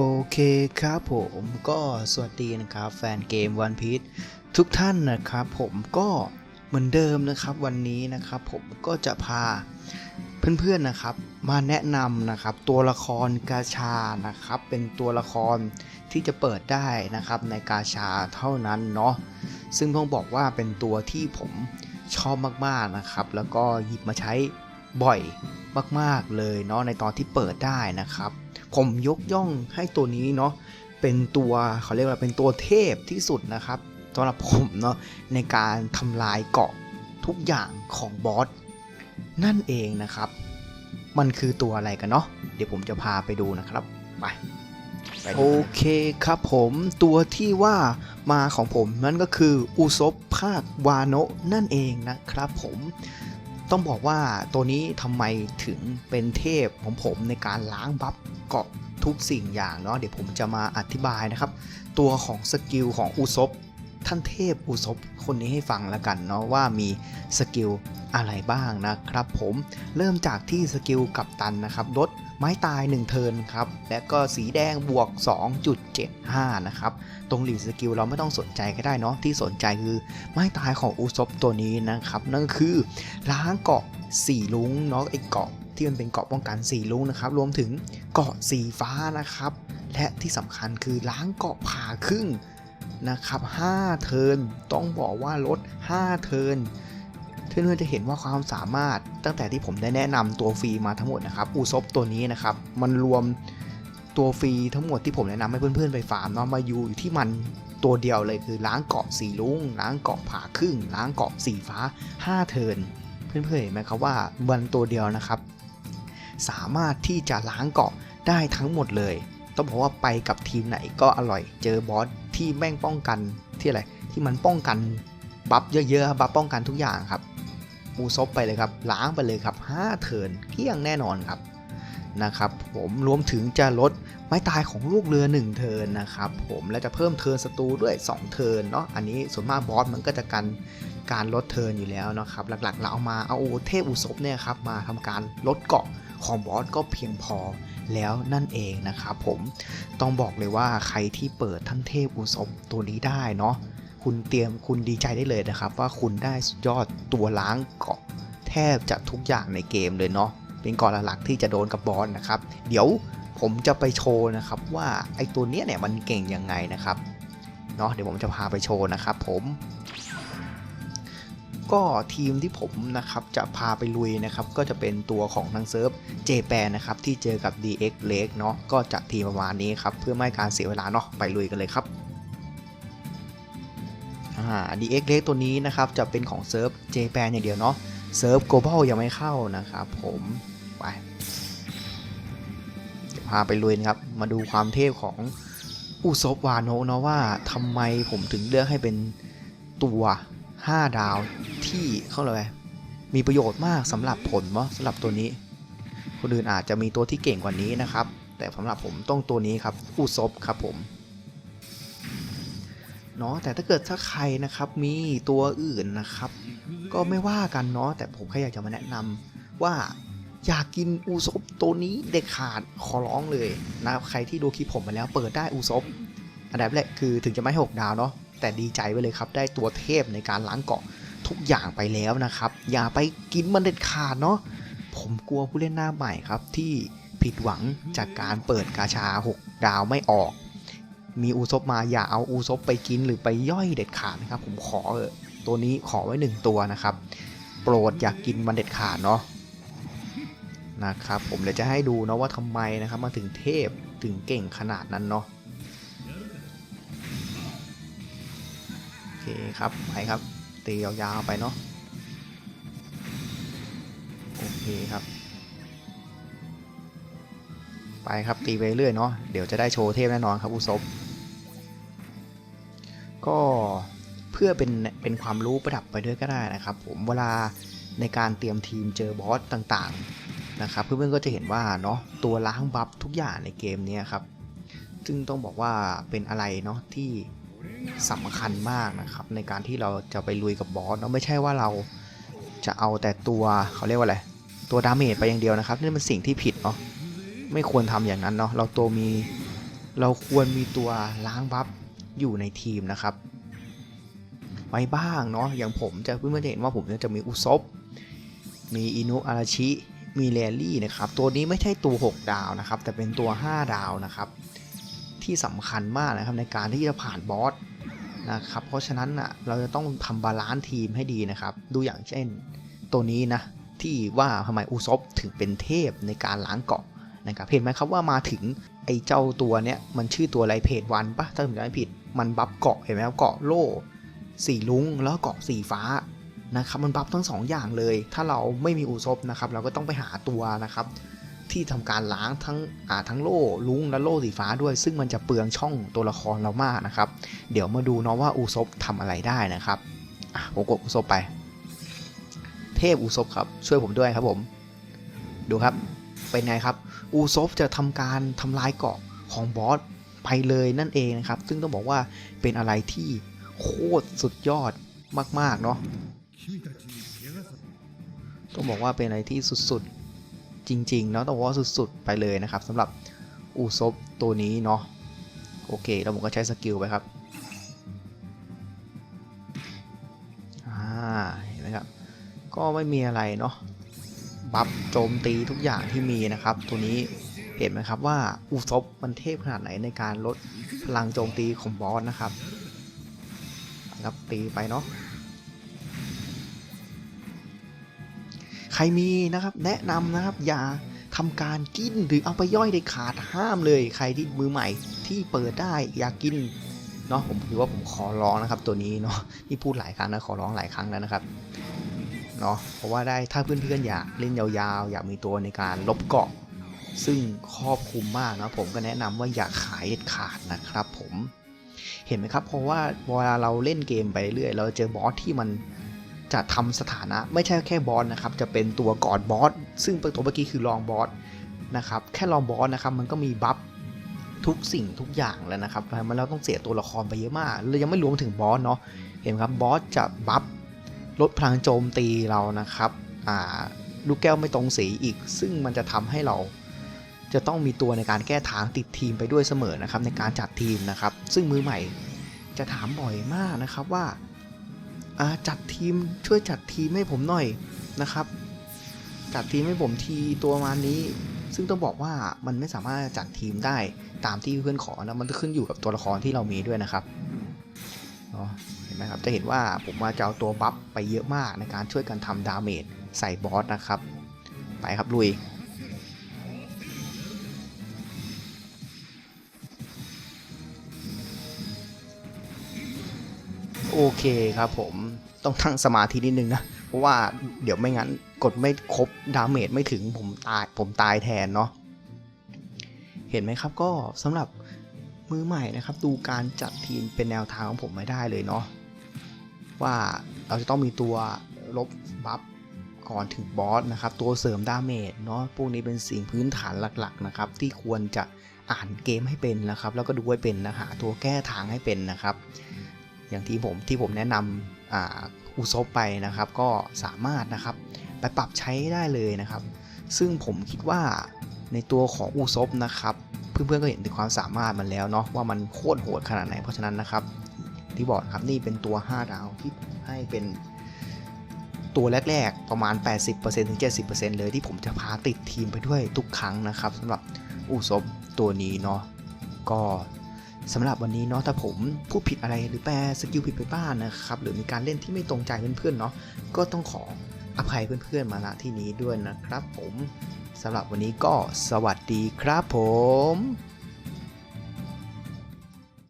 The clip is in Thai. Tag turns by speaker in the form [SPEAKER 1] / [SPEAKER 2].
[SPEAKER 1] โอเคครับผมก็สวัสดีนะครับแฟนเกม One Piece ทุกท่านนะครับผมก็เหมือนเดิมนะครับวันนี้นะครับผมก็จะพาเพื่อนๆนะครับมาแนะนำนะครับตัวละครกาชานะครับเป็นตัวละครที่จะเปิดได้นะครับในกาชาเท่านั้นเนาะซึ่งต้องบอกว่าเป็นตัวที่ผมชอบมากๆนะครับ แล้วก็หยิบมาใช้บ่อยมาก ๆเลยเนาะในตอนที่เปิดได้นะครับ ผมยกย่องให้ตัวนี้เนาะเป็นตัวเขาเรียกว่าเป็นตัวเทพที่สุดนะครับสำหรับผมเนาะในการทำลายเกาะทุกอย่างของบอสนั่นเองนะครับ มันคือตัวอะไรกันเนาะเดี๋ยวผมจะพาไปดูนะครับไปไปโอเคครับผมตัวที่ว่ามาของผมนั่นก็คืออุซบภาควาโนะนั่นเองนะครับผมต้องบอกว่าตัวนี้ทำไมถึงเป็นเทพของผมในการล้างบัฟ เกาะทุกสิ่งอย่างเนาะเดี๋ยวผมจะมาอธิบายนะครับ ตัวของสกิลของอุซบท่านเทพอุซบคนนี้ให้ฟังแล้วกันเนาะว่ามีสกิลอะไรบ้างนะครับ ผมเริ่มจากที่สกิลกับตันนะครับลด ไม้ตาย 1 เทินครับ และก็สีแดงบวก 2.75 นะครับ ตรงหลีดสกิลเราไม่ต้องสนใจก็ได้เนาะที่สนใจคือไม้ตายของอุซบตัวนี้นะครับ นั่นคือล้างเกาะสีลุงเนาะไอเกาะที่มันเป็นเกาะป้องกันสีลุงนะครับ รวมถึงเกาะสีฟ้านะครับ และที่สำคัญคือล้างเกาะผ่าครึ่งนะครับ5เทินต้องบอกว่าลด5เทิน พื่อนๆจะเห็นว่าความสามารถตั้งแต่ที่ผมได้แนะนำตัวฟรีมาทั้งหมดนะครับอูซบตัวนี้นะครับมันรวมตัวฟรีทั้งหมดที่ผมแนะนำให้เพื่อนๆไปฟาร์มเนาะมาอยู่ที่มันตัวเดียวเลยคือล้างเกาะสีลุงล้างเกาะผาครึ่ง ล้างเกาะสีฟ้า 5 เทินเพื่อนๆเห็นไหมครับว่ามันตัวเดียวนะครับ สามารถที่จะล้างเกาะได้ทั้งหมดเลย ต้องบอกว่าไปกับทีมไหนก็อร่อยเจอบอสที่แม่งป้องกันที่อะไรที่มันป้องกันบัฟเยอะๆบัฟป้องกันทุกอย่างครับ อูซบไปเลยครับ ล้างไปเลยครับ 5 เทินเกลี้ยงแน่นอนครับนะครับผมรวมถึงจะลดไม้ตายของลูกเรือ 1 เทินนะครับผมและจะเพิ่มเทินศัตรูด้วย 2 เทินเนาะอันนี้ส่วนมากบอสมันก็จะกันการลดเทินอยู่แล้วนะครับหลักๆ เราเอามาเอาเทพอุศบเนี่ยครับมาทำการลดเกาะของบอสก็เพียงพอแล้วนั่นเองนะครับผมต้องบอกเลยว่าใครที่เปิดท่านเทพอุศบตัวนี้ได้เนาะ คุณเตรียมคุณดีใจได้เลยนะครับ ว่าคุณได้สุดยอดตัวล้างเกาะแทบจะทุกอย่างในเกมเลยเนาะเป็นเกาะหลักๆที่จะโดนกับบอสนะครับ เดี๋ยวผมจะไปโชว์นะครับว่าไอตัวเนี้ยเนี่ยมันเก่งยังไงนะครับเนาะเดี๋ยวผมจะพาไปโชว์นะครับ ผมก็ทีมที่ผมนะครับจะพาไปลุยนะครับก็จะเป็นตัวของทางเซิร์ฟเจแปนนะครับที่เจอกับ DX l a k e เนาะก็จะทีมประมาณนี้ครับเพื่อไม่ให้การเสียเวลาเนาะไปลุยกันเลยครับ DX l a k e ตัวนี้นะครับ จะเป็นของเซิร์ฟเจแปนอย่างเดียวเนาะเซิร์ฟ global ยังไม่เข้านะครับผมไปเดี๋ยวพาไปลุยนะครับ มาดูความเทพของอุซบวานโนเนาะว่าทำไมผมถึงเลือกให้เป็นตัว 5 ดาวที่เข้าเลยมีประโยชน์มากสำหรับผลเนาะสำหรับตัวนี้คนอื่นอาจจะมีตัวที่เก่งกว่านี้นะครับ แต่สำหรับผมต้องตัวนี้ครับอุซบครับผม เนาะแต่ถ้าเกิดถ้าใครนะครับมีตัวอื่นนะครับ ก็ไม่ว่ากันเนาะแต่ผมแค่อยากจะมาแนะนำว่าอยากกินอูซบตัวนี้เด็ดขาดขอร้องเลยนะครับใครที่ดูคลิปผมมาแล้วเปิดได้อูซบอันดับแรกคือถึงจะไม่หกดาวเนาะแต่ดีใจไว้เลยครับ ได้ตัวเทพในการล้างเกาะทุกอย่างไปแล้วนะครับ อย่าไปกินมันเด็ดขาดเนาะผมกลัวผู้เล่นหน้าใหม่ครับที่ผิดหวังจากการเปิดกาชา 6 ดาวไม่ออก มีอูซบมาอย่าเอาอูซบไปกินหรือไปย่อยเด็ดขาดนะครับ ผมขอเออตัวนี้ขอไว้หนึ่งตัวนะครับ โปรดอยากกินมันเด็ดขาดเนาะนะครับผมเดี๋ยวจะให้ดูเนาะว่าทำไมนะครับมาถึงเทพถึงเก่งขนาดนั้นเนาะโอเคครับไปครับตียาวๆไปเนาะโอเคครับ ไปครับตีไปเรื่อยเนาะเดี๋ยวจะได้โชว์เทพแน่นอนครับอุซบ ก็เพื่อเป็นเป็นความรู้ประดับไปด้วยก็ได้นะครับ ผมเวลาในการเตรียมทีมเจอบอสต่างๆนะครับ เพื่อนๆก็จะเห็นว่าเนาะตัวล้างบัฟทุกอย่างในเกมนี้ครับ ซึ่งต้องบอกว่าเป็นอะไรเนาะที่สำคัญมากนะครับ ในการที่เราจะไปลุยกับบอสเนาะไม่ใช่ว่าเราจะเอาแต่ตัวเขาเรียกว่าอะไรตัวดาเมจไปอย่างเดียวนะครับนี่มันสิ่งที่ผิดเนาะไม่ควรทำอย่างนั้นเนาะเราตัวมีเราควรมีตัวล้างบัฟ อยู่ในทีมนะครับ ไว้บ้างเนาะอย่างผมจะเพื่อนๆเห็นว่าผมจะมีอุซบมีอินุอาราชิมีเรลลี่นะครับ ตัวนี้ไม่ใช่ตัว 6 ดาวนะครับ แต่เป็นตัว 5 ดาวนะครับ ที่สำคัญมากนะครับในการที่จะผ่านบอสนะครับ เพราะฉะนั้นอะเราจะต้องทำบาลานซ์ทีมให้ดีนะครับ ดูอย่างเช่น ตัวนี้นะที่ว่าทำไมอุซบถึงเป็นเทพในการล้างเกาะนะครับเห็นไหมครับว่ามาถึงไอ้เจ้าตัวเนี้ยมันชื่อตัวอะไรเพจวันปะถ้าผมจำไม่ผิด มันบัฟเกาะเห็นไหมครับเกาะโล่สีลุงแล้วเกาะสีฟ้านะครับมันบัฟทั้งสองอย่างเลย ถ้าเราไม่มีอุซบนะครับ เราก็ต้องไปหาตัวนะครับ ที่ทำการล้างทั้งอ่าทั้งโล่ลุงและโล่สีฟ้าด้วย ซึ่งมันจะเปลืองช่องตัวละครเรามากนะครับ เดี๋ยวมาดูเนาะว่าอุซบทำอะไรได้นะครับอะผมกดอุซบไป เทพอุซบครับช่วยผมด้วยครับผม ดูครับเป็นไงครับ อุซบจะทำการทำลายเกาะของบอส ไปเลยนั่นเองนะครับ ซึ่งต้องบอกว่าเป็นอะไรที่โคตรสุดยอดมาก ๆ เนาะต้องบอกว่าเป็นอะไรที่สุดๆ จริง ๆ เนาะต้องบอกว่าสุด ๆ ไปเลยนะครับสำหรับอูซบตัวนี้เนาะโอเคแล้วผมก็ใช้สกิลไปครับอ่าเห็นไหมครับ ก็ไม่มีอะไรเนาะบัฟโจมตีทุกอย่างที่มีนะครับ ตัวนี้ เห็นไหมครับว่าอูซบมันเทพขนาดไหนในการลดพลังโจมตีของบอสนะครับครับตีไปเนาะใครมีนะครับแนะนำนะครับอย่าทำการกินหรือเอาไปย่อยเด็ดขาดห้ามเลย ใครที่มือใหม่ที่เปิดได้อยากกินเนาะผมถือว่าผมขอร้องนะครับ ตัวนี้เนาะที่พูดหลายครั้งนะขอร้องหลายครั้งแล้วนะครับเนาะเพราะว่าได้ถ้าเพื่อนๆอยากเล่นยาวๆ อยากมีตัวในการลบเกาะ ซึ่งครอบคลุมมากนะผมก็แนะนำว่าอย่าขายเด็ดขาดนะครับผมเห็นไหมครับ เพราะว่าเวลาเราเล่นเกมไปเรื่อย เราเจอบอสที่มันจะทำสถานะไม่ใช่แค่บอสนะครับ จะเป็นตัวก่อนบอสซึ่งตัวเมื่อกี้คือรองบอสนะครับ แค่รองบอสนะครับมันก็มีบัฟทุกสิ่งทุกอย่างแล้วนะครับมันเราต้องเสียตัวละครไปเยอะมากเรายังไม่รวมถึงบอสเนาะเห็นครับบอสจะบัฟลดพลังโจมตีเรานะครับอ่าลูกแก้วไม่ตรงสีอีก ซึ่งมันจะทำให้เรา จะต้องมีตัวในการแก้ทางติดทีมไปด้วยเสมอนะครับในการจัดทีมนะครับ ซึ่งมือใหม่จะถามบ่อยมากนะครับว่าจัดทีมช่วยจัดทีมให้ผมหน่อยนะครับ จัดทีมให้ผมทีตัวมานี้ซึ่งต้องบอกว่ามันไม่สามารถจัดทีมได้ตามที่เพื่อนขอนะมันขึ้นอยู่กับตัวละครที่เรามีด้วยนะครับเนาะเห็นไหมครับจะเห็นว่าผมมาจะเอาตัวบัฟไปเยอะมากในการช่วยกันทำดาเมจใส่บอสนะครับ ไปครับลุย โอเคครับผมต้องทั้งสมาธินิดนึงนะ เพราะว่าเดี๋ยวไม่งั้นกดไม่ครบดาเมจไม่ถึงผมตายผมตายแทนเนาะเห็นไหมครับก็สำหรับมือใหม่นะครับ ดูการจัดทีมเป็นแนวทางของผมไม่ได้เลยเนาะว่าเราจะต้องมีตัวลบบัฟก่อนถึงบอสนะครับ ตัวเสริมดาเมจเนาะพวกนี้เป็นสิ่งพื้นฐานหลักๆนะครับ ที่ควรจะอ่านเกมให้เป็นนะครับ แล้วก็ดูให้เป็นนะหาตัวแก้ทางให้เป็นนะครับ อย่างที่ผมที่ผมแนะนำอุซบไปนะครับ ก็สามารถนะครับไปปรับใช้ได้เลยนะครับ ซึ่งผมคิดว่าในตัวของอุซบนะครับ เพื่อนๆก็เห็นถึงความสามารถมันแล้วเนาะว่ามันโคตรโหดขนาดไหนเพราะฉะนั้นนะครับที่บอกครับนี่เป็นตัว 5 ดาวที่ให้เป็นตัวแรกๆประมาณ 80%ถึง 70%เลยที่ผมจะพาติดทีมไปด้วยทุกครั้งนะครับสำหรับอุซบตัวนี้เนาะก็ สำหรับวันนี้เนาะถ้าผมพูดผิดอะไรหรือแปลสกิลผิดไปบ้างนะครับหรือมีการเล่นที่ไม่ตรงใจเพื่อนๆเนาะก็ต้องขออภัยเพื่อนๆมาณที่นี้ด้วยนะครับ ผมสำหรับวันนี้ก็สวัสดีครับผม